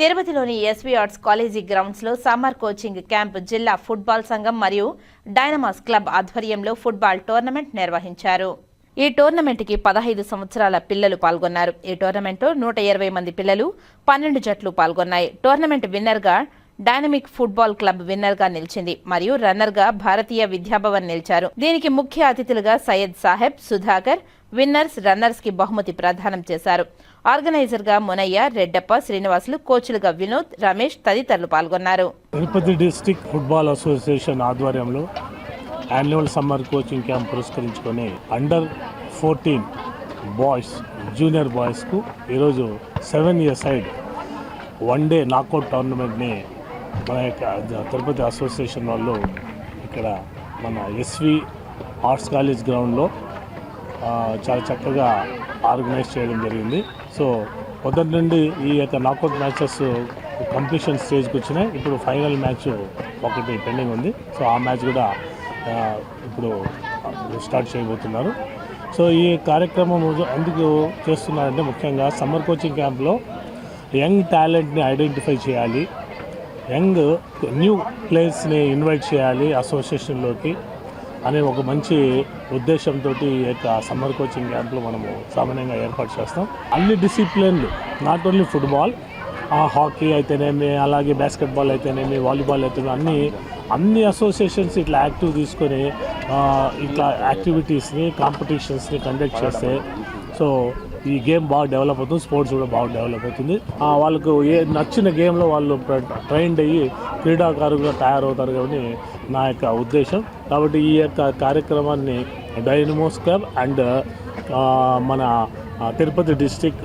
తిరుపతిలోని SV arts college గ్రౌండ్స్లో summer coaching camp జిల్లా ఫుట్బాల్ సంఘం మరియు డైనమాస్ క్లబ్ ఆధ్వర్యంలో ఫుట్బాల్ టోర్నమెంట్ నిర్వహించారు. ఈ టోర్నమెంట్కి పదహైదు సంవత్సరాల పిల్లలు పాల్గొన్నారు. ఈ టోర్నమెంట్లో నూట ఇరవై మంది పిల్లలు పన్నెండు జట్లు పాల్గొన్నాయి. టోర్నమెంట్ విన్నర్గా డైనమిక్ ఫుట్బాల్ క్లబ్ విన్నర్గా నిలిచింది మరియు రన్నర్గా భారతీయ విద్యాభవన్ నిలిచారు. దీనికి ముఖ్య అతిథులుగా సయ్యద్ సాహెబ్ సుధాకర్ విన్నర్స్ రన్నర్స్కి బహుమతి ప్రదానం చేశారు. ఆర్గనైజర్గా మునయ్య రెడ్డప్ప శ్రీనివాసులు కోచ్లుగా వినోద్ రమేష్ తదితరులు పాల్గొన్నారు. తిరుపతి డిస్టిక్ ఫుట్బాల్ అసోసియేషన్ ఆధ్వర్యంలో యాన్యువల్ సమ్మర్ కోచింగ్ క్యాంప్ పురస్కరించుకొని అండర్ ఫోర్టీన్ బాయ్స్ జూనియర్ బాయ్స్కు ఈరోజు seven year side one day knockout టోర్నమెంట్ని మన యొక్క తిరుపతి అసోసియేషన్ వాళ్ళు ఇక్కడ మన ఎస్వి ఆర్ట్స్ కాలేజ్ గ్రౌండ్లో చాలా చక్కగా ఆర్గనైజ్ చేయడం జరిగింది. సో మొదటి నుండి ఈ యొక్క నాకౌట్ మ్యాచెస్ కంప్లీషన్ స్టేజ్కి వచ్చినాయి. ఇప్పుడు ఫైనల్ మ్యాచ్ ఒకటి పెండింగ్ ఉంది. సో ఆ మ్యాచ్ కూడా ఇప్పుడు స్టార్ట్ చేయబోతున్నారు. సో ఈ కార్యక్రమం ఎందుకు చేస్తున్నారంటే ముఖ్యంగా సమ్మర్ కోచింగ్ క్యాంప్లో యంగ్ టాలెంట్ని ఐడెంటిఫై చేయాలి. యంగ్ న్యూ ప్లేయర్స్ని ఇన్వైట్ చేయాలి అసోసియేషన్లోకి అనే ఒక మంచి ఉద్దేశంతో ఈ యొక్క సమ్మర్ కోచింగ్ క్యాంప్లో మనము సామాన్యంగా ఏర్పాటు చేస్తాం. అన్ని డిసిప్లిన్లు నాట్ ఓన్లీ ఫుట్బాల్ హాకీ అయితేనేమి అలాగే బాస్కెట్బాల్ అయితేనేమి వాలీబాల్ అయితేనేమి అన్ని అన్ని అసోసియేషన్స్ ఇట్లా యాక్టివ్ తీసుకొని ఇట్లా యాక్టివిటీస్ని కాంపిటీషన్స్ని కండక్ట్ చేస్తే సో ఈ గేమ్ బాగా డెవలప్ అవుతుంది స్పోర్ట్స్ కూడా బాగా డెవలప్ అవుతుంది. ఆ, వాళ్ళకు ఏ నచ్చిన గేమ్లో వాళ్ళు ట్రైన్డ్ అయ్యి క్రీడాకారులుగా తయారవుతారు కాబట్టి నా యొక్క ఉద్దేశం. కాబట్టి ఈ యొక్క కార్యక్రమాన్ని డైనమోస్ క్లబ్ అండ్ మన Tirupati district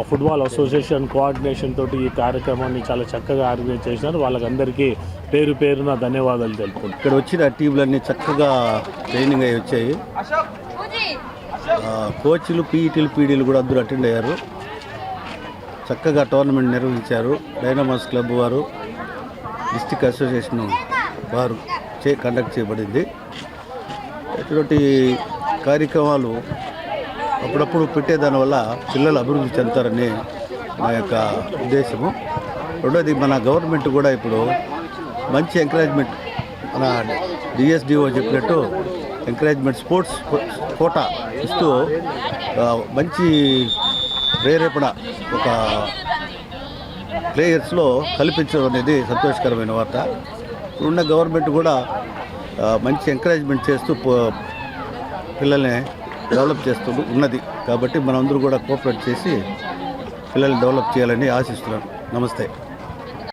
football association coordination తోటి ఈ కార్యక్రమాన్ని చాలా చక్కగా ఆర్గనైజ్ చేసినారు. వాళ్ళకందరికీ పేరు పేరున ధన్యవాదాలు తెలుపుకుంటున్నాను. ఇక్కడ వచ్చిన టీంలన్నీ చక్కగా ట్రైనింగ్ అయ్యి వచ్చాయి. కోచ్లు పీఈటీలు పీడీలు కూడా అందరూ అటెండ్ అయ్యారు. చక్కగా టోర్నమెంట్ నిర్వహించారు. డైనమాస్ క్లబ్ వారు డిస్టిక్ అసోసియేషన్ వారు చే కండక్ట్ చేయబడింది. ఇటువంటి కార్యక్రమాలు అప్పుడప్పుడు పెట్టేదాని వల్ల పిల్లలు అభివృద్ధి చెందుతారని నా యొక్క ఉద్దేశము. రెండోది మన గవర్నమెంట్ కూడా ఇప్పుడు మంచి ఎంకరేజ్మెంట్ మన డిఎస్డిఓ చెప్పినట్టు ఎంకరేజ్మెంట్ స్పోర్ట్స్ కోటా ఇస్తూ మంచి ప్రేరేపణ ఒక ప్లేయర్స్లో కల్పించడం అనేది సంతోషకరమైన వార్త. ఇప్పుడున్న గవర్నమెంట్ కూడా మంచి ఎంకరేజ్మెంట్ చేస్తూ పో- పిల్లల్ని డెవలప్ చేస్తూ ఉన్నది. కాబట్టి మనందరూ కూడా కోఆపరేట్ చేసి పిల్లల్ని డెవలప్ చేయాలని ఆశిస్తున్నాను. నమస్తే.